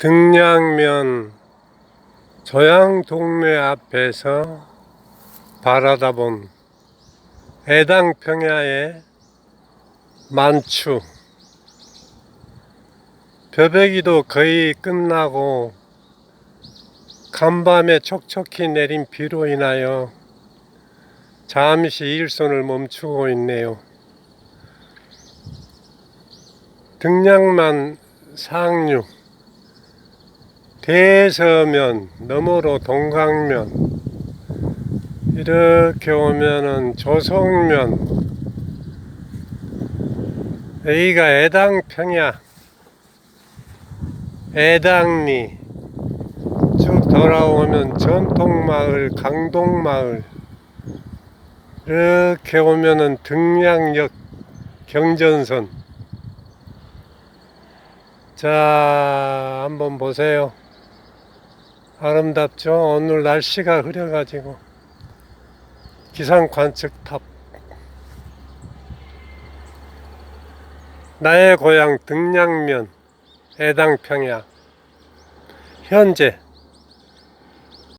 등량면 조양동네 앞에서 바라다 본 해당평야의 만추 벼베기도 거의 끝나고 간밤에 촉촉히 내린 비로 인하여 잠시 일손을 멈추고 있네요. 등량만 상류 대서면 너머로 동강면. 이렇게 오면은 조성면. 여기가 애당평야. 애당리. 쭉 돌아오면 전통마을 강동마을. 이렇게 오면은 등량역 경전선. 자 한번 보세요 아름답죠. 오늘 날씨가 흐려가지고. 기상 관측탑. 나의 고향 등량면 해당평야. 현재